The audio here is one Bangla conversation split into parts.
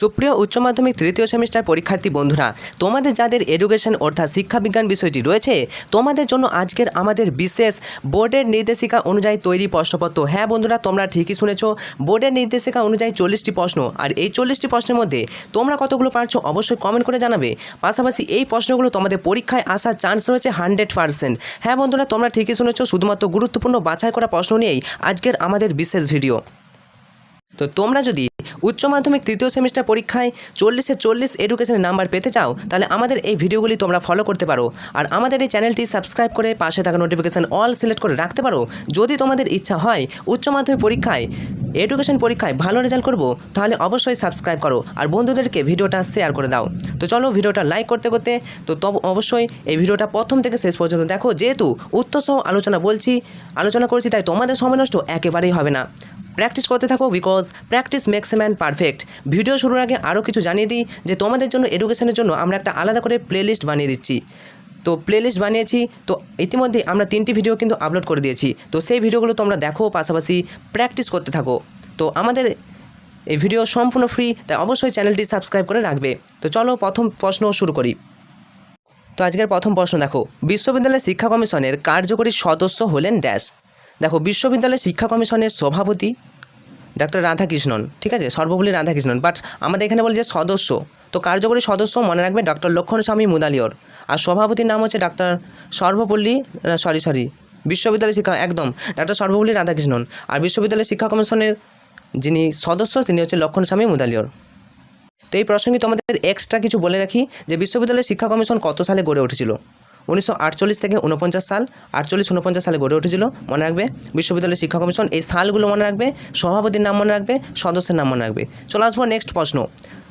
সুপ্রিয় উচ্চ মাধ্যমিক তৃতীয় সেমিস্টার পরীক্ষার্থী বন্ধুরা, তোমাদের যাদের এডুকেশন অর্থাৎ শিক্ষাবিজ্ঞান বিষয়টি রয়েছে, তোমাদের জন্য আজকের আমাদের বিশেষ বোর্ডের নির্দেশিকা অনুযায়ী তৈরি প্রশ্নপত্র। হ্যাঁ বন্ধুরা, তোমরা ঠিকই শুনেছ, বোর্ডের নির্দেশিকা অনুযায়ী চল্লিশটি প্রশ্ন। আর এই চল্লিশটি প্রশ্নের মধ্যে তোমরা কতগুলো পারছ অবশ্যই কমেন্ট করে জানাবে। পাশাপাশি এই প্রশ্নগুলো তোমাদের পরীক্ষায় আসার চান্স রয়েছে হান্ড্রেড পার্সেন্ট হ্যাঁ বন্ধুরা, তোমরা ঠিকই শুনেছ, শুধুমাত্র গুরুত্বপূর্ণ বাছাই করা প্রশ্ন নিয়েই আজকের আমাদের বিশেষ ভিডিও তো তোমরা যদি উচ্চ মাধ্যমিক তৃতীয় সেমিস্টার পরীক্ষায় চল্লিশে চল্লিশ এডুকেশনের নাম্বার পেতে চাও, তাহলে আমাদের এই ভিডিওগুলি তোমরা ফলো করতে পারো। আর আমাদের এই চ্যানেলটি সাবস্ক্রাইব করে পাশে থাকা নোটিফিকেশান অল সিলেক্ট করে রাখতে পারো। যদি তোমাদের ইচ্ছা হয় উচ্চ মাধ্যমিক পরীক্ষায় এডুকেশন পরীক্ষায় ভালো রেজাল্ট করব, তাহলে অবশ্যই সাবস্ক্রাইব করো। আর বন্ধুদেরকে ভিডিওটা শেয়ার করে দাও। তো চলো ভিডিওটা লাইক করতে করতে, তো তব অবশ্যই এই ভিডিওটা প্রথম থেকে শেষ পর্যন্ত দেখো। যেহেতু উত্তরসহ আলোচনা বলছি, আলোচনা করছি, তাই তোমাদের সময় নষ্ট একেবারেই হবে না। প্র্যাকটিস করতে থাকো because practice makes a man perfect video শুরুর আগে আরও কিছু জানিয়ে দিই যে তোমাদের জন্য এডুকেশনের জন্য আমরা একটা আলাদা করে প্লেলিস্ট বানিয়ে দিচ্ছি। তো প্লেলিস্ট বানিয়েছি, তো ইতিমধ্যে আমরা তিনটি ভিডিও কিন্তু আপলোড করে দিয়েছি। তো সেই ভিডিওগুলো তোমরা দেখো, পাশাপাশি প্র্যাকটিস করতে থাকো। তো আমাদের এই ভিডিও সম্পূর্ণ ফ্রি তাই অবশ্যই চ্যানেলটি সাবস্ক্রাইব করে রাখবে। তো চলো প্রথম প্রশ্ন শুরু করি। তো আজকের প্রথম প্রশ্ন দেখো, বিশ্ববিদ্যালয় শিক্ষা কমিশনের কার্যকরী সদস্য হলেন ড্যাশ। দেখো, বিশ্ববিদ্যালয় শিক্ষা কমিশনের সভাপতি ডাক্তার রাধাকৃষ্ণন, ঠিক আছে? সর্বপল্লী রাধাকৃষ্ণন। বাট আমাদের এখানে বলে যে সদস্য। তো কার্যকরী সদস্য মনে রাখবে ডক্টর লক্ষণ স্বামী মুদালিয়র। আর সভাপতির নাম হচ্ছে ডাক্তার সর্বপল্লী সরি সরি বিশ্ববিদ্যালয় শিক্ষা, একদম, ডাক্তার সর্বপল্লী রাধাকৃষ্ণন। আর বিশ্ববিদ্যালয় শিক্ষা কমিশনের যিনি সদস্য, তিনি হচ্ছে লক্ষণ স্বামী মুদালিয়র। তো এই প্রসঙ্গে তোমাদের এক্সট্রা কিছু বলে রাখি যে বিশ্ববিদ্যালয় শিক্ষা কমিশন কত সালে গড়ে উঠেছিল? উনিশশো আটচল্লিশ থেকে উনপঞ্চাশ সাল, আটচল্লিশ উনপঞ্চাশ সালে গড়ে উঠেছিল, মনে রাখবে বিশ্ববিদ্যালয় শিক্ষা কমিশন, এই সালগুলো মনে রাখবে, সভাপতির নাম মনে রাখবে, সদস্যের নাম মনে রাখবে। চলে আসব নেক্সট প্রশ্ন।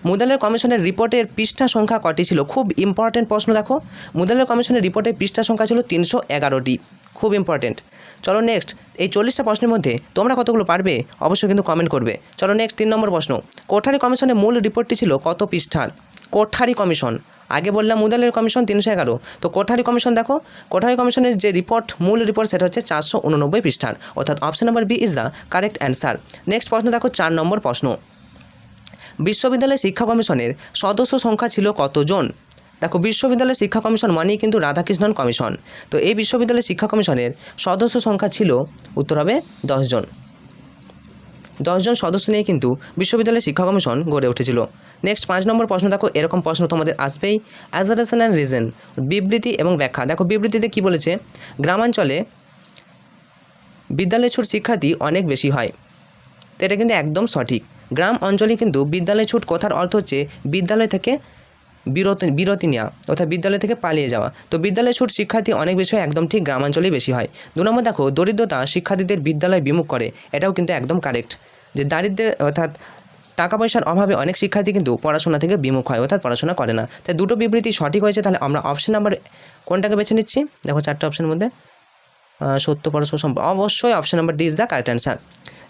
মুদালের কমিশনের রিপোর্টের পৃষ্ঠা সংখ্যা কটি ছিল? খুব ইম্পর্টেন্ট প্রশ্ন দেখো। মুদালের কমিশনের রিপোর্টের পৃষ্ঠা সংখ্যা ছিল তিনশো এগারোটি। খুব ইম্পর্টেন্ট চলো নেক্সট এই চল্লিশটা প্রশ্নের মধ্যে তোমরা কতগুলো পারবে? অবশ্যই কিন্তু কমেন্ট করবে। চলো নেক্সট তিন নম্বর প্রশ্ন। কোঠারি কমিশনের মূল রিপোর্টটি ছিল কত পৃষ্ঠার? কোঠারি কমিশন। আগে বললাম মুদালের কমিশন তিনশো এগারো। তো কোঠারি কমিশন দেখো, কোঠারি কমিশনের যে রিপোর্ট মূল রিপোর্ট সেটা হচ্ছে চারশো উননব্বই পৃষ্ঠার। অর্থাৎ option number B is the correct answer next প্রশ্ন দেখো, চার নম্বর প্রশ্ন। বিশ্ববিদ্যালয় শিক্ষা কমিশনের সদস্য সংখ্যা ছিল কতজন? দেখো, বিশ্ববিদ্যালয় শিক্ষা কমিশন মানেই কিন্তু রাধাকৃষ্ণন কমিশন। তো এই বিশ্ববিদ্যালয় শিক্ষা কমিশনের সদস্য সংখ্যা ছিল, উত্তর হবে দশজন। দশজন সদস্য নিয়ে কিন্তু বিশ্ববিদ্যালয় শিক্ষা কমিশন গড়ে উঠেছিল। নেক্সট পাঁচ নম্বর প্রশ্ন, দেখো, এরকম প্রশ্ন তোমাদের আসবেই। অ্যাজারেশন অ্যান্ড রিজন বিবৃতি এবং ব্যাখ্যা। দেখো, বিবৃতিতে কি বলেছে? গ্রামাঞ্চলে বিদ্যালয় ছুট শিক্ষার্থী অনেক বেশি হয়। তো এটা কিন্তু একদম সঠিক। গ্রাম অঞ্চলে কিন্তু বিদ্যালয় ছুট কথার অর্থ হচ্ছে বিদ্যালয় থেকে বিরতি বিরতি নেওয়া অর্থাৎ বিদ্যালয় থেকে পালিয়ে যাওয়া। তো বিদ্যালয় ছুট শিক্ষার্থী অনেক বেশি হয়, একদম ঠিক গ্রামাঞ্চলেই বেশি হয়। দু নম্বর, দেখো, দরিদ্রতা শিক্ষার্থীদের বিদ্যালয় বিমুখ করে। এটাও কিন্তু একদম কারেক্ট যে দারিদ্র্যের, অর্থাৎ টাকা পয়সার অভাবে অনেক শিক্ষার্থী কিন্তু পড়াশোনা থেকে বিমুখ হয় অর্থাৎ পড়াশোনা করে না। তাই দুটো বিবৃতি সঠিক হয়েছে, তাহলে আমরা অপশন নাম্বার কোনটাকে বেছে নিচ্ছি? দেখো চারটে অপশনের মধ্যে। সত্য, পরস্পর সম্পর্ক অবশ্যই option number D is the correct answer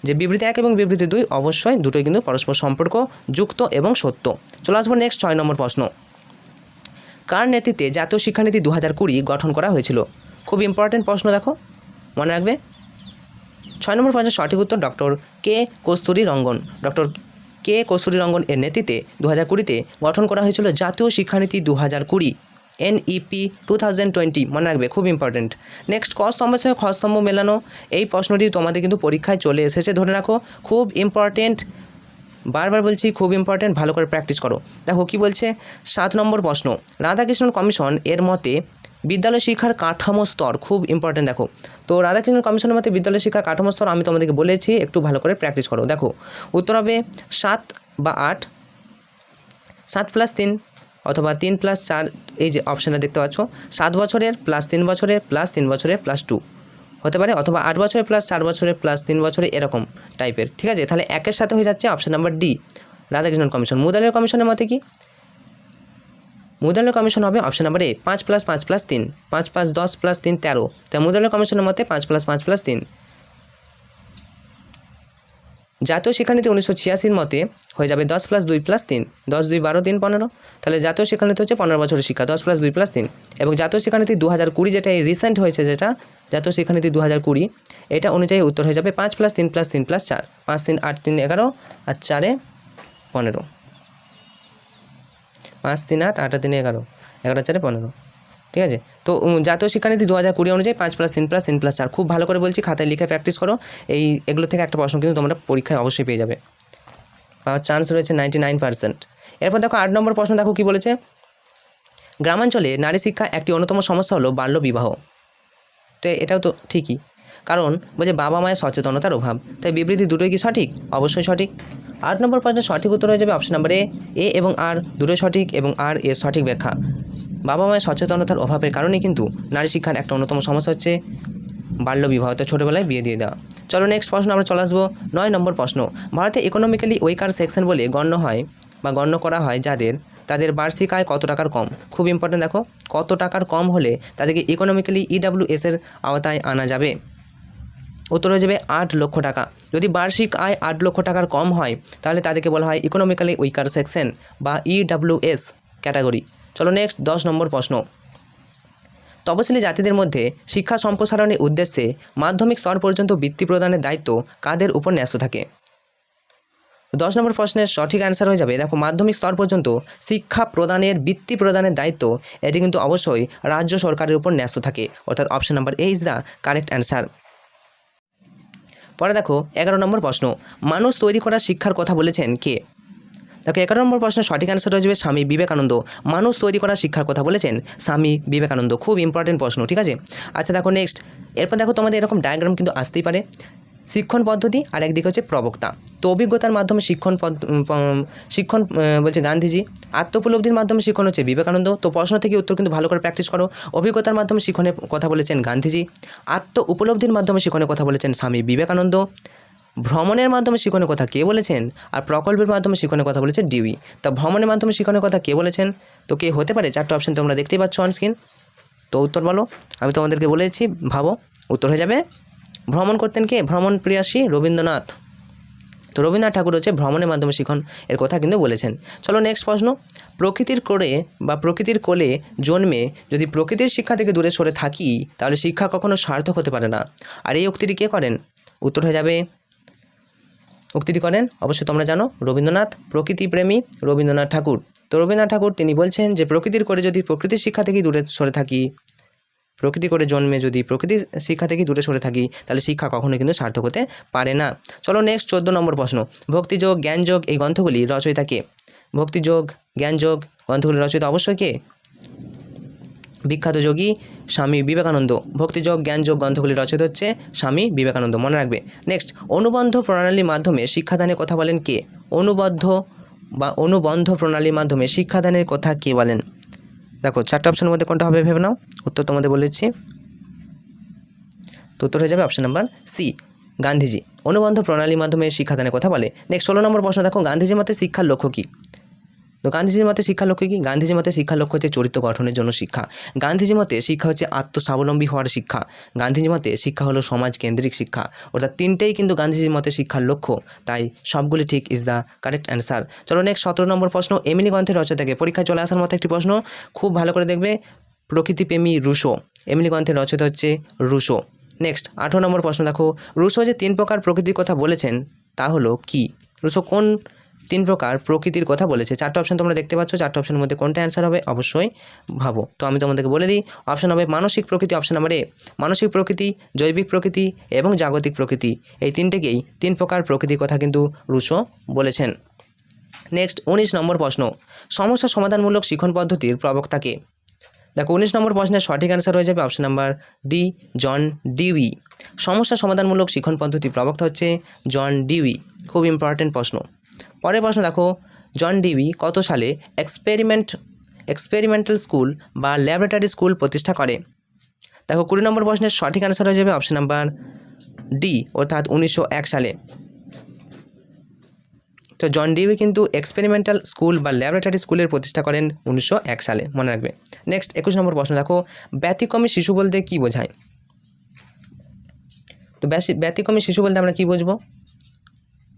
যে বিবৃতি এক এবং বিবৃতি দুই, অবশ্যই দুটোই কিন্তু পরস্পর সম্পর্ক যুক্ত এবং সত্য। চলে আসব নেক্সট ছয় নম্বর প্রশ্ন। কার নেতৃত্বে জাতীয় শিক্ষানীতি দু হাজার কুড়ি গঠন করা হয়েছিল? খুব ইম্পর্টেন্ট প্রশ্ন দেখো, মনে রাখবে। ছয় নম্বর প্রশ্নের সঠিক উত্তর ডক্টর কে কস্তুরী রঙ্গন। ডক্টর কে কস্তুরী রঙ্গন এর নেতৃত্বে দু হাজার কুড়িতে গঠন করা হয়েছিল জাতীয় শিক্ষানীতি দু হাজার কুড়ি এনইপি টু থাউজেন্ড টোয়েন্টি মনে রাখবে, খুব ইম্পর্টেন্ট নেক্সট কস্তম্ভের সঙ্গে খস্তম্ভ মেলানো। এই প্রশ্নটি তোমাদের কিন্তু পরীক্ষায় চলে এসেছে, ধরে রাখো। খুব ইম্পর্টেন্ট বারবার বলছি খুব ইম্পর্টেন্ট ভালো করে প্র্যাকটিস করো। দেখো কি বলছে? সাত নম্বর প্রশ্ন। রাধাকৃষ্ণন কমিশন এর মতে বিদ্যালয় শিক্ষার কাঠামো স্তর খুব ইম্পর্টেন্ট দেখো। তো রাধাকৃষ্ণন কমিশনের মতে বিদ্যালয় শিক্ষার কাঠামো স্তর আমি তোমাদেরকে বলেছি, একটু ভালো করে প্র্যাকটিস করো। দেখো, উত্তর হবে সাত বা আট, সাত প্লাস তিন অথবা তিন প্লাস চার, এই যে অপশানে দেখতে পাচ্ছ, সাত বছরের প্লাস তিন বছরের প্লাস তিন বছরের প্লাস টু হতে পারে অথবা আট বছরের প্লাস চার বছরের প্লাস তিন বছরে এরকম টাইপের ঠিক আছে? তাহলে একের সাথে হয়ে যাচ্ছে option number D Radhakrishnan commission Mudaliar কমিশনের মতে কি? মুদালের কমিশন হবে অপশন নাম্বার এ পাঁচ প্লাস পাঁচ প্লাস তিন। পাঁচ পাঁচ দশ প্লাস তিন, তেরো। তাই মুদালের কমিশনের মতে পাঁচ প্লাস পাঁচ প্লাস তিন। জাতীয় শিক্ষানীতি উনিশশো ছিয়াশির মতে হয়ে যাবে দশ প্লাস দুই প্লাস তিন। দশ, দুই, বারো, তিন, পনেরো। তাহলে জাতীয় শিক্ষানীতি হচ্ছে পনেরো বছরের শিক্ষা, দশ প্লাস দুই প্লাস তিন। এবং জাতীয় শিক্ষানীতি দু হাজার কুড়ি যেটা এই রিসেন্ট হয়েছে যেটা, জাতীয় শিক্ষানীতি দু হাজার কুড়ি, এটা অনুযায়ী উত্তর হয়ে যাবে পাঁচ প্লাস তিন প্লাস তিন প্লাস চার। পাঁচ, তিন, আট, তিন, এগারো আর চারে পনেরো। পাঁচ, তিন, আট আট, তিন, এগারো। এগারো, চারে পনেরো। ঠিক আছে? তো জাতীয় শিক্ষানীতি দু হাজার কুড়ি অনুযায়ী পাঁচ প্লাস তিন প্লাস তিন প্লাস চার, খুব ভালো করে বলছি, খাতায় লিখে প্র্যাকটিস করো। এই, এগুলো থেকে একটা প্রশ্ন কিন্তু তোমরা পরীক্ষায় অবশ্যই পেয়ে যাবে। পাওয়ার চান্স রয়েছে নাইনটি নাইন পার্সেন্ট এরপর দেখো আট নম্বর প্রশ্ন দেখো কী বলেছে? গ্রামাঞ্চলে নারী শিক্ষা একটি অন্যতম সমস্যা হলো বাল্য বিবাহ। তো, এটাও তো ঠিকই। কারণ, বলছে বাবা মায়ের সচেতনতার অভাব। তাই বিবৃতি দুটোই কি সঠিক? অবশ্যই সঠিক। আট নম্বর প্রশ্নের সঠিক উত্তর হয়ে যাবে অপশন নাম্বার এ এ এবং আর দুটোই সঠিক এবং আর এর সঠিক ব্যাখ্যা। বাবা মায়ের সচেতনতার অভাবের কারণে কিন্তু নারী শিক্ষার একটা অন্যতম সমস্যা হচ্ছে বাল্য বিবাহ তো ছোটোবেলায় বিয়ে দিয়ে দেওয়া। চলো নেক্সট প্রশ্ন আমরা চলে আসব। নয় নম্বর প্রশ্ন, ভারতে ইকোনমিক্যালি ওয়েকার সেকশন বলে গণ্য হয় বা গণ্য করা হয় যাদের, তাদের বার্ষিক আয় কত টাকার কম? খুব ইম্পর্টেন্ট দেখো, কত টাকার কম হলে তাদেরকে ইকোনমিক্যালি ইডাব্লিউএস এর আওতায় আনা যাবে? উত্তর হয়ে যাবে আট লক্ষ টাকা। যদি বার্ষিক আয় আট লক্ষ টাকার কম হয়, তাহলে তাদেরকে বলা হয় ইকোনমিক্যালি উইকার সেকশন বা ইডাব্লিউএস ক্যাটাগরি চলো নেক্সট দশ নম্বর প্রশ্ন। তপশিলি জাতিদের মধ্যে শিক্ষা সম্প্রসারণের উদ্দেশ্যে মাধ্যমিক স্তর পর্যন্ত বৃত্তি প্রদানের দায়িত্ব কাদের উপর ন্যস্ত থাকে? দশ নম্বর প্রশ্নের সঠিক অ্যান্সার হয়ে যাবে। দেখো, মাধ্যমিক স্তর পর্যন্ত শিক্ষা প্রদানের, বৃত্তি প্রদানের দায়িত্ব, এটি কিন্তু অবশ্যই রাজ্য সরকারের উপর ন্যস্ত থাকে। অর্থাৎ option number A is the correct answer পরে দেখো, এগারো নম্বর প্রশ্ন। মানুষ তৈরি করা শিক্ষার কথা বলেছেন কে? দেখো এগারো নম্বর প্রশ্নের সঠিক অ্যান্সার যাবে স্বামী বিবেকানন্দ। মানুষ তৈরি করা শিক্ষার কথা বলেছেন স্বামী বিবেকানন্দ। খুব ইম্পর্টেন্ট প্রশ্ন, ঠিক আছে? আচ্ছা দেখো নেক্সট এরপর দেখো তোমাদের এরকম ডায়াগ্রাম কিন্তু আসতেই পারে। শিক্ষণ পদ্ধতি আর একদিকে হচ্ছে প্রবক্তা। তো অভিজ্ঞতার মাধ্যমে শিক্ষণ পদ শিক্ষণ বলছে গান্ধীজি আত্মোপলব্ধির মাধ্যমে শিক্ষণ হচ্ছে বিবেকানন্দ। তো প্রশ্ন থেকে উত্তর কিন্তু ভালো করে প্র্যাকটিস করো। অভিজ্ঞতার মাধ্যমে শিক্ষণের কথা বলেছেন গান্ধীজি। আত্ম উপলব্ধির মাধ্যমে শিক্ষণের কথা বলেছেন স্বামী বিবেকানন্দ। ভ্রমণের মাধ্যমে শিক্ষণের কথা কে বলেছেন? আর প্রকল্পের মাধ্যমে শিখনের কথা বলেছেন ডিউই। তা ভ্রমণের মাধ্যমে শিক্ষণের কথা কে বলেছেন? তো কে হতে পারে? চারটে অপশন তোমরা দেখতেই পাচ্ছ অন স্ক্রিন তো উত্তর বলো। আমি তোমাদেরকে বলেছি, ভাবো। উত্তর হয়ে যাবে, ভ্রমণ করতেন কে? ভ্রমণ প্রিয়াসী রবীন্দ্রনাথ। তো রবীন্দ্রনাথ ঠাকুর হচ্ছে ভ্রমণের মাধ্যমে শিখন এর কথা কিন্তু বলেছেন। চলো নেক্সট প্রশ্ন। প্রকৃতির কোলে বা প্রকৃতির কোলে জন্মে যদি প্রকৃতির শিক্ষা থেকে দূরে সরে থাকি, তাহলে শিক্ষা কখনো সার্থক হতে পারে না। আর এই উক্তিটি কে করেন? উত্তর হয়ে যাবে উক্তিটি করেন অবশ্যই তোমরা জানো, রবীন্দ্রনাথ প্রকৃতিপ্রেমী রবীন্দ্রনাথ ঠাকুর। তো রবীন্দ্রনাথ ঠাকুর, তিনি বলছেন যে, প্রকৃতির করে যদি প্রকৃতির শিক্ষা থেকে দূরে সরে থাকি, প্রকৃতি করে জন্মে যদি প্রকৃতির শিক্ষা থেকে দূরে সরে থাকি, তাহলে শিক্ষা কখনোই কিন্তু সার্থক হতে পারে না। চলো নেক্সট চোদ্দ নম্বর প্রশ্ন, ভক্তিযোগ, জ্ঞানযোগ এই গ্রন্থগুলি রচয়িতা কে? ভক্তিযোগ, জ্ঞানযোগ গ্রন্থগুলি রচয়িতা অবশ্যই কে? বিখ্যাত যোগী স্বামী বিবেকানন্দ। ভক্তিযোগ, জ্ঞানযোগ গ্রন্থগুলি রচিত হচ্ছে স্বামী বিবেকানন্দ। মনে রাখবে। নেক্সট অনুবন্ধ প্রণালীর মাধ্যমে শিক্ষাদানের কথা বলেন কে? অনুবদ্ধ বা অনুবন্ধ প্রণালীর মাধ্যমে শিক্ষাদানের কথা কে বলেন? দেখো, চারটে অপশনের মধ্যে কোনটা হবে ভেবে নাও। উত্তর তোমাদের বলেছি তো উত্তর হয়ে যাবে অপশন নাম্বার সি গান্ধীজি। অনুবন্ধ প্রণালীর মাধ্যমে শিক্ষাদানের কথা বলে। নেক্সট ষোলো নম্বর প্রশ্ন দেখো, গান্ধীজির মতে শিক্ষার লক্ষ্য কী? তো গান্ধীজির মতে শিক্ষা লক্ষ্য কি? গান্ধীজির মতে শিক্ষার লক্ষ্য হচ্ছে চরিত্র গঠনের জন্য শিক্ষা। গান্ধীজির মতে শিক্ষা হচ্ছে আত্মস্বাবলম্বী হওয়ার শিক্ষা। গান্ধীজির মতে শিক্ষা হলো সমাজ কেন্দ্রিক শিক্ষা। অর্থাৎ তিনটেই কিন্তু গান্ধীজির মতে শিক্ষার লক্ষ্য। তাই সবগুলি ঠিক ইজ দ্য কারেক্ট অ্যান্সার চলো নেক্সট সতেরো নম্বর প্রশ্ন। এমিলি গ্রন্থের রচয়িতাকে পরীক্ষায় চলে আসার মতো একটি প্রশ্ন। খুব ভালো করে দেখবে। প্রকৃতিপ্রেমী রুশো। এমিলি গ্রন্থের রচয়িতা হচ্ছে রুশো। নেক্সট আঠেরো নম্বর প্রশ্ন দেখো। রুশো যে তিন প্রকার প্রকৃতির কথা বলেছেন, তা হলো কি? রুশো কোন তিন প্রকার প্রকৃতির কথা বলেছে। চারটে অপশন তোমরা দেখতে পাচ্ছ। চারটে অপশনের মধ্যে কোনটা অ্যান্সার হবে অবশ্যই ভাবো। তো আমি তোমাদেরকে বলে দিই অপশন হবে মানসিক প্রকৃতি অপশন নাম্বার এ মানসিক প্রকৃতি, জৈবিক প্রকৃতি এবং জাগতিক প্রকৃতি। এই তিনটেকেই তিন প্রকার প্রকৃতির কথা কিন্তু রুশো বলেছেন। নেক্সট উনিশ নম্বর প্রশ্ন, সমস্যা সমাধানমূলক শিক্ষণ পদ্ধতির প্রবক্তাকে দেখো, উনিশ নম্বর প্রশ্নের সঠিক অ্যান্সার হয়ে যাবে option number D John Dewey. সমস্যা সমাধানমূলক শিক্ষণ পদ্ধতির প্রবক্তা হচ্ছে জন ডিউই। খুব ইম্পর্ট্যান্ট প্রশ্ন। পরের প্রশ্ন দেখো, জন ডিবি কত সালে এক্সপেরিমেন্ট, এক্সপেরিমেন্টাল স্কুল বা ল্যাবরেটরি স্কুল প্রতিষ্ঠা করে? দেখো, কুড়ি নম্বর প্রশ্নের সঠিক অ্যান্সার হয়ে যাবে অপশন নাম্বার ডি অর্থাৎ উনিশশো এক সালে। তো জন ডিবি কিন্তু এক্সপেরিমেন্টাল স্কুল বা ল্যাবরেটরি স্কুলের প্রতিষ্ঠা করেন উনিশশো এক সালে, মনে রাখবে। নেক্সট একুশ নম্বর প্রশ্ন দেখো, ব্যতিক্রমী শিশু বলতে কী বোঝায়? তো ব্যতিক্রমী শিশু বলতে আমরা কী বুঝব?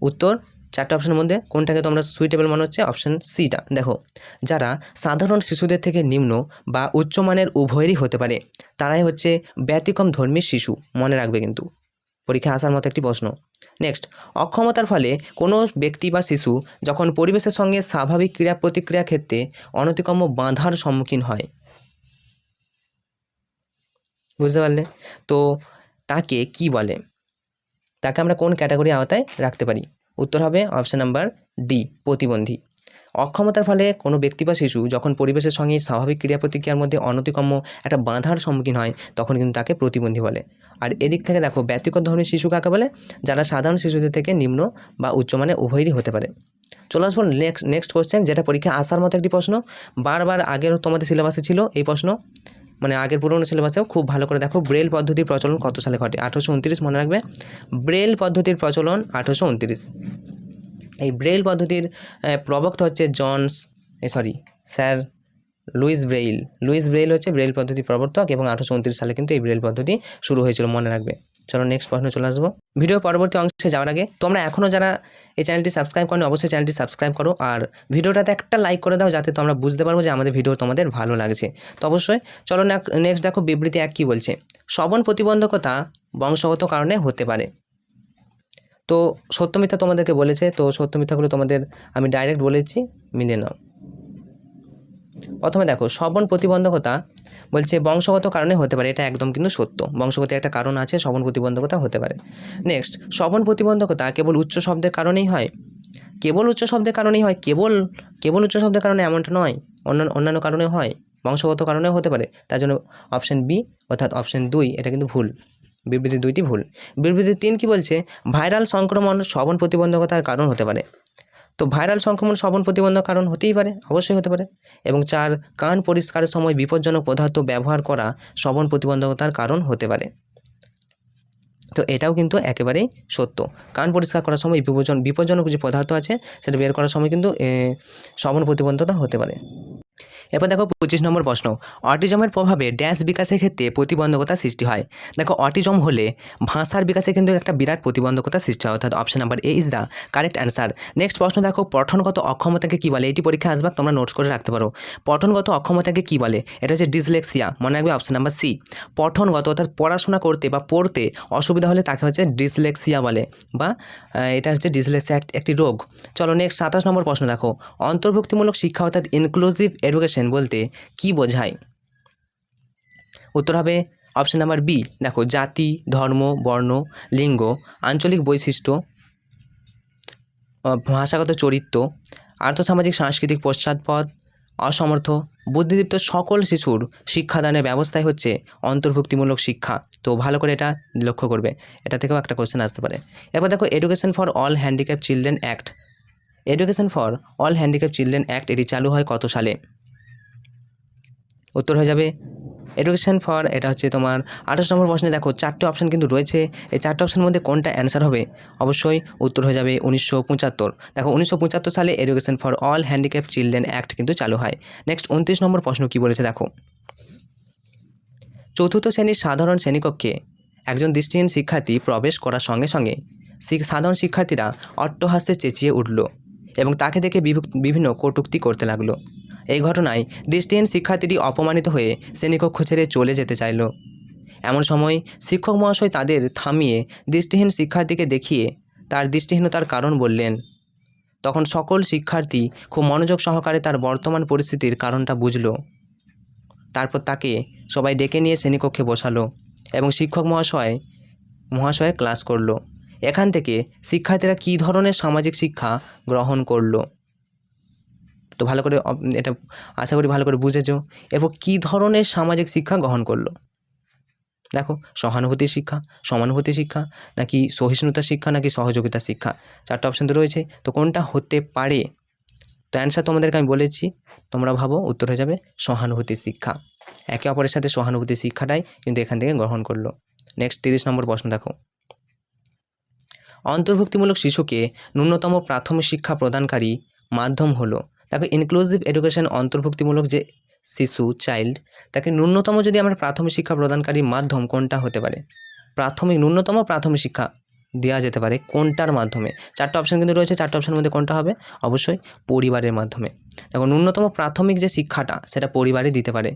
উত্তর চারটে অপশনের মধ্যে কোনটাকে তোমরা সুইটেবল মনে হচ্ছে? অপশন সিটা দেখো, যারা সাধারণ শিশুদের থেকে নিম্ন বা উচ্চমানের উভয়েরই হতে পারে, তারাই হচ্ছে ব্যতিক্রম ধর্মী শিশু, মনে রাখবে কিন্তু। পরীক্ষায় আসার মতো একটি প্রশ্ন। নেক্সট অক্ষমতার ফলে কোনো ব্যক্তি বা শিশু যখন পরিবেশের সঙ্গে স্বাভাবিক ক্রিয়া প্রতিক্রিয়া ক্ষেত্রে অনতিক্রম্য বাধার সম্মুখীন হয়। বুঝতে পারলে? তো তাকে কি বলে? তাকে আমরা কোন ক্যাটাগরি আওতায় রাখতে পারি? উত্তর হবে অপশন নাম্বার ডি প্রতিবন্ধী। অক্ষমতার ফলে কোনো ব্যক্তি বা শিশু যখন পরিবেশের সঙ্গে স্বাভাবিক ক্রিয়া প্রতিক্রিয়ার মধ্যে অনতিক্রম্য একটা বাধার সম্মুখীন হয়, তখন কিন্তু তাকে প্রতিবন্ধী বলে। আর এদিক থেকে দেখো, ব্যক্তিগত ধর্মের শিশু কাকে বলে? যারা সাধারণ শিশুদের থেকে নিম্ন বা উচ্চমানের উভয়েরই হতে পারে। চলে আসব নেক্সট নেক্সট কোশ্চেন যেটা পরীক্ষা আসার মতো একটি প্রশ্ন। বারবার আগের তোমাদের সিলেবাসে ছিল এই প্রশ্ন। মানে আগের পুরনো সিলেবাসেও খুব ভালো করে দেখো ব্রেল পদ্ধতির প্রচলন কত সালে ঘটে? আঠেরোশো উনত্রিশ, মনে রাখবে? ব্রেল পদ্ধতির প্রচলন আঠারোশো উনত্রিশ। এই ব্রেল পদ্ধতির প্রবক্ত হচ্ছে Johns sorry, sir Louis Braille. Louis Braille হচ্ছে ব্রেল পদ্ধতি প্রবর্তক এবং আঠারোশো উনত্রিশ সালে কিন্তু এই ব্রেল পদ্ধতি শুরু হয়েছিল, মনে রাখবে। চলো নেক্সট প্রশ্ন চলে আসব। ভিডিও পরবর্তী অংশে যাওয়ার আগে তোমরা এখনও যারা এই চ্যানেলটি সাবস্ক্রাইব করো অবশ্যই চ্যানেলটি সাবস্ক্রাইব করো। আর ভিডিওটাতে একটা লাইক করে দাও, যাতে তোমরা বুঝতে পারব যে আমাদের ভিডিও তোমাদের ভালো লাগছে। তো অবশ্যই চলো নেক্সট দেখো বিবৃতি এক কী বলছে? শ্রবণ প্রতিবন্ধকতা বংশগত কারণে হতে পারে। তো সত্য মিথ্যা তোমাদেরকে বলেছে, তো সত্য মিথ্যাগুলো তোমাদের আমি ডাইরেক্ট বলেছি, মিলে নাও। প্রথমে দেখো শ্রবণ প্রতিবন্ধকতা বলছে বংশগত কারণে হতে পারে, এটা একদম কিন্তু সত্য। বংশগত একটা কারণ আছে শ্রবণ প্রতিবন্ধকতা হতে পারে। নেক্সট শ্রবণ প্রতিবন্ধকতা কেবল উচ্চ শব্দের কারণেই হয়? কেবল উচ্চ শব্দের কারণেই হয়? কেবল কেবল উচ্চ শব্দের কারণে এমনটা নয় অন্যান্য অন্যান্য কারণে হয়, বংশগত কারণেও হতে পারে। তার জন্য অপশন বি অর্থাৎ অপশন দুই, এটা কিন্তু ভুল। বিবৃতি দুইটি ভুল। বিবৃতি তিন কি বলছে? ভাইরাল সংক্রমণ শ্রবণ প্রতিবন্ধকতার কারণ হতে পারে। তো ভাইরাল সংক্রমণ শ্রবণ প্রতিবন্ধক কারণ হতেই পারে, অবশ্যই হতে পারে। এবং চার, কান পরিষ্কারের সময় বিপজ্জনক পদার্থ ব্যবহার করা শ্রবণ প্রতিবন্ধকতার কারণ হতে পারে। তো এটাও কিন্তু একেবারেই সত্য। কান পরিষ্কার করার সময় বিপজ্জন, বিপজ্জনক যে পদার্থ আছে, সেটা বের করার সময় কিন্তু শ্রবণ প্রতিবন্ধকতা হতে পারে। এরপর দেখো পঁচিশ নম্বর প্রশ্ন, অটিজমের প্রভাবে ড্যাশ বিকাশের ক্ষেত্রে প্রতিবন্ধকতা সৃষ্টি হয়। দেখো অটিজম হলে ভাষার বিকাশে কিন্তু একটা বিরাট প্রতিবন্ধকতা সৃষ্টি হয়, অর্থাৎ option number A is the correct answer next প্রশ্ন দেখো, পঠনগত অক্ষমতাকে কী বলে? এটি পরীক্ষা আসবে, তোমরা নোটস করে রাখতে পারো। পঠনগত অক্ষমতাকে কী বলে? এটা হচ্ছে ডিসলেক্সিয়া মনে রাখবে অপশন নাম্বার সি পঠনগত, অর্থাৎ পড়াশোনা করতে বা পড়তে অসুবিধা হলে তাকে হচ্ছে ডিসলেক্সিয়া বলে, বা এটা হচ্ছে ডিসলেক্সিয়া এক- একটি রোগ। চলো নেক্সট সাতাশ নম্বর প্রশ্ন দেখো, অন্তর্ভুক্তিমূলক শিক্ষা, অর্থাৎ ইনক্লুসিভ এডুকেশন বলতে কি বোঝায়? উত্তর হবে অপশন নাম্বার বি দেখো জাতি, ধর্ম, বর্ণ, লিঙ্গ, আঞ্চলিক বৈশিষ্ট্য ভাষাগত চরিত্র, আর্থসামাজিক সাংস্কৃতিক পশ্চাৎপদ, অসমর্থ, বুদ্ধিদীপ্ত সকল শিশুর শিক্ষাদানের ব্যবস্থাই হচ্ছে অন্তর্ভুক্তিমূলক শিক্ষা। তো ভালো করে এটা লক্ষ্য করবে। এটা থেকেও একটা কোশ্চেন আসতে পারে। এবার দেখো education for all handicap children act education for all handicap children act এটি চালু হয় কত সালে? উত্তর হয়ে যাবে। এডুকেশন ফর এটা হচ্ছে তোমার আঠাশ নম্বর প্রশ্নে দেখো, চারটে অপশন কিন্তু রয়েছে। এই চারটে অপশনের মধ্যে কোনটা অ্যান্সার হবে? অবশ্যই উত্তর হয়ে যাবে উনিশশো পঁচাত্তর। দেখো, উনিশশো পঁচাত্তর সালে education for all handicap children act কিন্তু চালু হয়। নেক্সট উনত্রিশ নম্বর প্রশ্ন কী বলেছে দেখো? চতুর্থ শ্রেণির সাধারণ শ্রেণীকক্ষে একজন দৃষ্টিহীন শিক্ষার্থী প্রবেশ করার সঙ্গে সঙ্গে সাধারণ শিক্ষার্থীরা অট্টহাস্যে চেঁচিয়ে উঠল এবং তাকে দেখে বিভি- বিভিন্ন কটূক্তি করতে লাগল। এই ঘটনায় দৃষ্টিহীন শিক্ষার্থীটি অপমানিত হয়ে শ্রেণীকক্ষ ছেড়ে চলে যেতে চাইল। এমন সময় শিক্ষক মহাশয় তাদের থামিয়ে দৃষ্টিহীন শিক্ষার্থীকে দেখিয়ে তার দৃষ্টিহীনতার কারণ বললেন। তখন সকল শিক্ষার্থী খুব মনোযোগ সহকারে তার বর্তমান পরিস্থিতির কারণটা বুঝলো। তারপর তাকে সবাই ডেকে নিয়ে শ্রেণীকক্ষে বসালো এবং শিক্ষক মহাশয় মহাশয় ক্লাস করল। এখান থেকে শিক্ষার্থীরা কী ধরনের সামাজিক শিক্ষা গ্রহণ করল? তো ভালো করে এটা আশা করি ভালো করে বুঝেছ। এরপর কী ধরনের সামাজিক শিক্ষা গ্রহণ করল? দেখো, সহানুভূতি শিক্ষা, সমানুভূতি শিক্ষা, নাকি সহিষ্ণুতা শিক্ষা, নাকি সহযোগিতা শিক্ষা, চারটা অপশন তো রয়েছে। তো কোনটা হতে পারে? তো অ্যান্সার তোমাদেরকে আমি বলেছি, তোমরা ভাবো, উত্তর হয়ে যাবে সহানুভূতি শিক্ষা। একে অপরের সাথে সহানুভূতি শিক্ষাটাই কিন্তু এখান থেকে গ্রহণ করল। নেক্সট তিরিশ নম্বর প্রশ্ন দেখো। অন্তর্ভুক্তিমূলক শিশুকে ন্যূনতম প্রাথমিক শিক্ষা প্রদানকারী মাধ্যম হলো দেখো ইনক্লুসিভ এডুকেশন অন্তর্ভুক্তিমূলক যে শিশু চাইল্ড তাকে ন্যূনতম যদি আমরা প্রাথমিক শিক্ষা প্রদানকারী মাধ্যম কোনটা হতে পারে? প্রাথমিক, ন্যূনতম প্রাথমিক শিক্ষা দেওয়া যেতে পারে কোনটার মাধ্যমে? চারটা অপশান কিন্তু রয়েছে, চারটা অপশনের মধ্যে কোনটা হবে? অবশ্যই পরিবারের মাধ্যমে। দেখো, ন্যূনতম প্রাথমিক যে শিক্ষাটা, সেটা পরিবারে দিতে পারে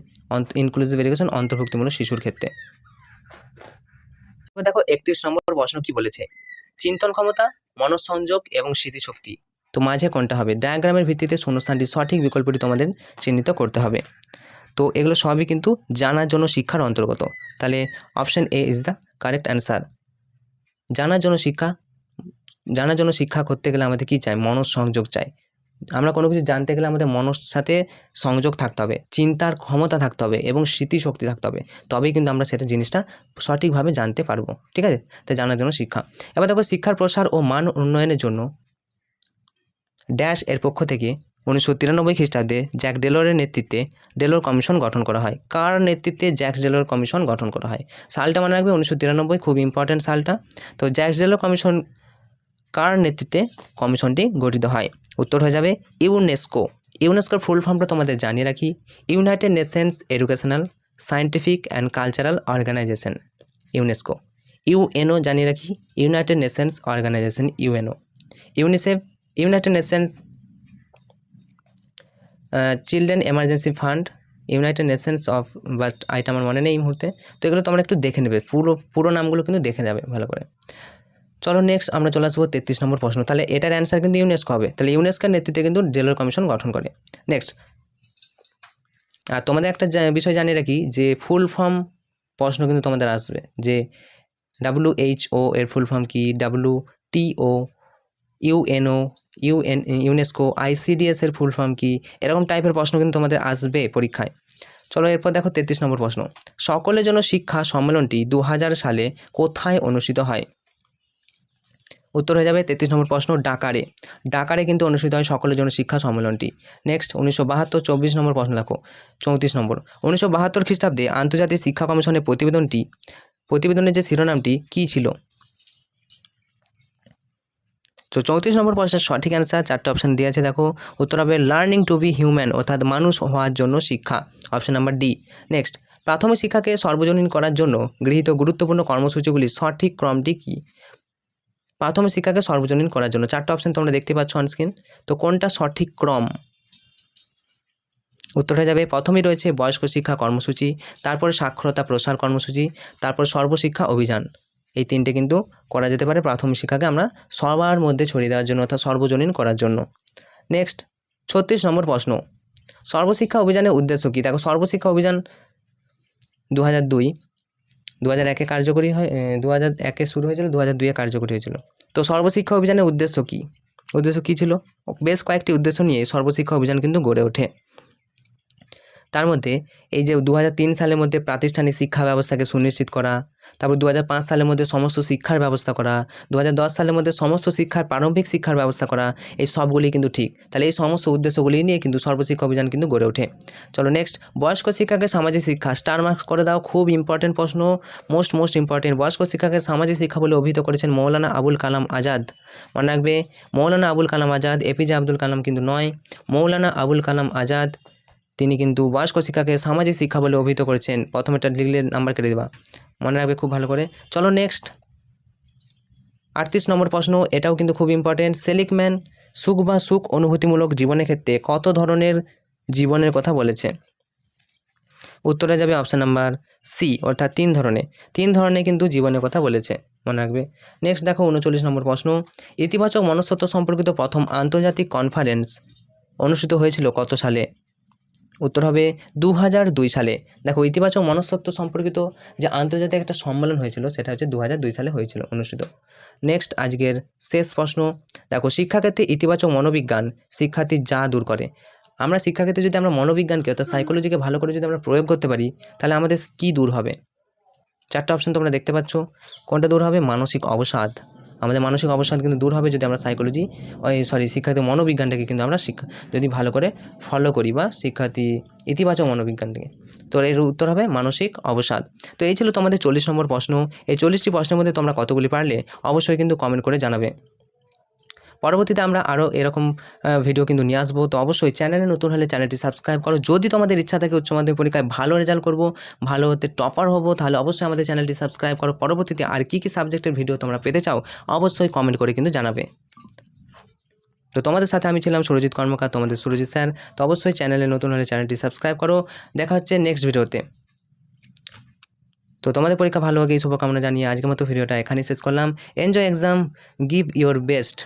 ইনক্লুসিভ এডুকেশন অন্তর্ভুক্তিমূলক শিশুর ক্ষেত্রে। দেখো, একত্রিশ নম্বর প্রশ্ন কি বলেছে? চিন্তন ক্ষমতা, মনঃসংযোগ এবং স্মৃতিশক্তি। তো মাঝে কোনটা হবে? ডায়াগ্রামের ভিত্তিতে শূন্যস্থানটি সঠিক বিকল্পটি তোমাদের চিহ্নিত করতে হবে। তো এগুলো সবই কিন্তু জানার জন্য শিক্ষার অন্তর্গত। তাহলে option A is the correct answer জানার জন্য শিক্ষা, জানার জন্য শিক্ষা করতে গেলে আমাদের কি চাই? মনস সংযোগ চাই। আমরা কোনো কিছু জানতে গেলে আমাদের মনস সাথে সংযোগ থাকতে হবে, চিন্তার ক্ষমতা থাকতে হবে এবং স্মৃতিশক্তি থাকতে হবে। তবেই কিন্তু আমরা সেটা জিনিসটা সঠিকভাবে জানতে পারব। ঠিক আছে? তাই জানার জন্য শিক্ষা। এবার দেখো শিক্ষার প্রসার ও মান উন্নয়নের জন্য ড্যাশ এর পক্ষ থেকে উনিশশো তিরানব্বই খ্রিস্টাব্দে জ্যাক ডেলরের নেতৃত্বে ডেলোর কমিশন গঠন করা হয়। কার নেতৃত্বে জ্যাক্স ডেলোর কমিশন গঠন করা হয়? সালটা মনে রাখবে, উনিশশো তিরানব্বই খুব ইম্পর্ট্যান্ট সালটা। তো জ্যাক্স ডেলোর কমিশন, কার নেতৃত্বে কমিশনটি গঠিত হয়? উত্তর হয়ে যাবে, ইউনেস্কো। ইউনেস্কোর ফুল ফর্মটা তোমাদের জানিয়ে রাখি। United Nations Educational Scientific and Cultural Organization, UNESCO. UNO জানিয়ে রাখি, United Nations Organization, UNO. UNICEF United Nations Children Emergency Fund United Nations of but আইটা আমার মনে নেই এই মুহূর্তে। তো এগুলো তোমরা একটু দেখে নেবে। পুরো পুরো নামগুলো কিন্তু দেখে যাবে ভালো করে। চলো নেক্সট আমরা চলে আসব তেত্রিশ নম্বর প্রশ্ন। তাহলে এটার অ্যান্সার কিন্তু ইউনেস্কো হবে। তাহলে ইউনেস্কোর নেতৃত্বে কিন্তু ডেলোর কমিশন গঠন করে। নেক্সট আর তোমাদের একটা বিষয় জানিয়ে রাখি যে ফুল ফর্ম প্রশ্ন কিন্তু তোমাদের আসবে। যে ডাব্লু এইচ ও এর ফুল ফর্ম কি? W T O UNO, UN, UNESCO, ICDS এর ফুল ফর্ম কি? এরকম টাইপের প্রশ্ন কিন্তু তোমাদের আসবে পরীক্ষায়। চলো এরপর দেখো তেত্রিশ নম্বর প্রশ্ন। সকলের জন্য শিক্ষা সম্মেলনটি দু হাজার সালে কোথায় অনুষ্ঠিত হয়? উত্তর হয়ে যাবে তেত্রিশ নম্বর প্রশ্ন ডাকারে। ডাকারে কিন্তু অনুষ্ঠিত হয় সকলের জন্য শিক্ষা সম্মেলনটি। নেক্সট উনিশশো বাহাত্তর, চব্বিশ নম্বর প্রশ্ন দেখো। চৌত্রিশ নম্বর। উনিশশো বাহাত্তর খ্রিস্টাব্দে আন্তর্জাতিক শিক্ষা কমিশনের প্রতিবেদনটি, প্রতিবেদনের যে শিরোনামটি, কী ছিল? তো চৌত্রিশ নম্বর প্রশ্নের সঠিক অ্যান্সার চারটে অপশান দেওয়া আছে, দেখো। উত্তর হবে লার্নিং টু বি হিউম্যান অর্থাৎ মানুষ হওয়ার জন্য শিক্ষা। অপশন নাম্বার ডি নেক্সট প্রাথমিক শিক্ষাকে সর্বজনীন করার জন্য গৃহীত গুরুত্বপূর্ণ কর্মসূচিগুলি সঠিক ক্রমটি কী? প্রাথমিক শিক্ষাকে সর্বজনীন করার জন্য, চারটে অপশন তোমরা দেখতে পাচ্ছ অনস্ক্রিন তো কোনটা সঠিক ক্রম? উত্তর হয়ে যাবে, প্রথমেই রয়েছে বয়স্ক শিক্ষা কর্মসূচি, তারপরে সাক্ষরতা প্রসার কর্মসূচি, তারপর সর্বশিক্ষা অভিযান। এই তিনটে কিন্তু করা যেতে পারে প্রাথমিক শিক্ষাকে আমরা সবার মধ্যে ছড়িয়ে দেওয়ার জন্য অর্থাৎ সর্বজনীন করার জন্য। নেক্সট ছত্রিশ নম্বর প্রশ্ন। সর্বশিক্ষা অভিযানের উদ্দেশ্য কী? দেখো, সর্বশিক্ষা অভিযান দু হাজার দুই দু হাজার একে কার্যকরী হয় দু হাজার একে শুরু হয়েছিল দু হাজার দুইয়ে কার্যকরী হয়েছিল। তো সর্বশিক্ষা অভিযানের উদ্দেশ্য কী? উদ্দেশ্য কী ছিল? বেশ কয়েকটি উদ্দেশ্য নিয়ে সর্বশিক্ষা অভিযান কিন্তু গড়ে ওঠে। তার মধ্যে এই যে দু হাজার তিন সালের মধ্যে প্রাতিষ্ঠানিক শিক্ষা ব্যবস্থাকে সুনিশ্চিত করা, তারপর দু হাজার পাঁচ সালের মধ্যে সমস্ত শিক্ষার ব্যবস্থা করা দু হাজার দশ সালের মধ্যে সমস্ত শিক্ষার প্রারম্ভিক শিক্ষার ব্যবস্থা করা, এই সবগুলি কিন্তু ঠিক। তাহলে এই সমস্ত উদ্দেশ্যগুলি নিয়ে কিন্তু সর্বশিক্ষা অভিযান কিন্তু গড়ে ওঠে। চলো নেক্সট বয়স্ক শিক্ষাকে সামাজিক শিক্ষা স্টার মার্কস করে দাও, খুব ইম্পর্টেন্ট প্রশ্ন মোস্ট মোস্ট ইম্পর্টেন্ট বয়স্ক শিক্ষাকে সামাজিক শিক্ষা বলে অভিহিত করেছেন মৌলানা আবুল কালাম আজাদ। মনে রাখবে, মৌলানা আবুল কালাম আজাদ এপিজে আব্দুল কালাম কিন্তু নয়, মৌলানা আবুল কালাম আজাদ তিনি কিন্তু বয়স্ক শিক্ষাকে সামাজিক শিক্ষা বলে অভিহিত করেছেন। প্রথমেটা লিখলে নাম্বার কেটে দেবা। মনে রাখবে খুব ভালো করে। চলো নেক্সট আটত্রিশ নম্বর প্রশ্ন, এটাও কিন্তু খুব ইম্পর্টেন্ট সেলিকম্যান সুখ বা সুখ অনুভূতিমূলক জীবনের ক্ষেত্রে কত ধরনের জীবনের কথা বলেছে? উত্তরে যাবে অপশান নাম্বার সি অর্থাৎ তিন ধরনের তিন ধরনের কিন্তু জীবনের কথা বলেছে, মনে রাখবে। নেক্সট দেখো উনচল্লিশ নম্বর প্রশ্ন। ইতিবাচক মনস্তত্ব সম্পর্কিত প্রথম আন্তর্জাতিক কনফারেন্স অনুষ্ঠিত হয়েছিল কত সালে? উত্তর হবে দু হাজার দুই সালে। দেখো, ইতিবাচক মনস্তত্ব সম্পর্কিত যে আন্তর্জাতিক একটা সম্মেলন হয়েছিল, সেটা হচ্ছে দু হাজার দুই সালে হয়েছিল অনুষ্ঠিত। নেক্সট আজকের শেষ প্রশ্ন। দেখো, শিক্ষাক্ষেত্রে ইতিবাচক মনোবিজ্ঞান শিক্ষার্থীর যা দূর করে। আমরা শিক্ষাক্ষেত্রে যদি আমরা মনোবিজ্ঞানকে অর্থাৎ সাইকোলজিকে ভালো করে যদি আমরা প্রয়োগ করতে পারি, তাহলে আমাদের কী দূর হবে? চারটা অপশন তোমরা দেখতে পাচ্ছ। কোনটা দূর হবে? মানসিক অবসাদ। আমাদের মানসিক অবসাদ কিন্তু দূর হবে যদি আমরা সাইকোলজি ওই সরি শিক্ষার্থী মনোবিজ্ঞানটাকে কিন্তু আমরা শিক্ষা, যদি ভালো করে ফলো করি বা শিক্ষার্থী ইতিবাচক মনোবিজ্ঞানটাকে। তো এর উত্তর হবে মানসিক অবসাদ। তো এই ছিল তোমাদের চল্লিশ নম্বর প্রশ্ন। এই চল্লিশটি প্রশ্নের মধ্যে তোমরা কতগুলি পারলে অবশ্যই কিন্তু কমেন্ট করে জানাবে। পরবর্তীতে আমরা আরও এরকম ভিডিও কিন্তু নিয়ে আসব। তো অবশ্যই চ্যানেলে নতুন হলে চ্যানেলটি সাবস্ক্রাইব করো। যদি তোমাদের ইচ্ছা থাকে উচ্চ মাধ্যমিক পরীক্ষায় ভালো রেজাল্ট করব, ভালো হতে টপার হব, তাহলে অবশ্যই আমাদের চ্যানেলটি সাবস্ক্রাইব করো। পরবর্তীতে আর কী কী সাবজেক্টের ভিডিও তোমরা পেতে চাও, অবশ্যই কমেন্ট করে কিন্তু জানাবে। তো তোমাদের সাথে আমি ছিলাম সুরজিৎ কর্মকার, তোমাদের সুরজিৎ স্যার। তো অবশ্যই চ্যানেলে নতুন হলে চ্যানেলটি সাবস্ক্রাইব করো। দেখা হচ্ছে নেক্সট ভিডিওতে তো তোমাদের পরীক্ষা ভালো হোক, এই শুভকামনা জানিয়ে আজকের মতো ভিডিওটা এখানেই শেষ করলাম। Enjoy exam give your best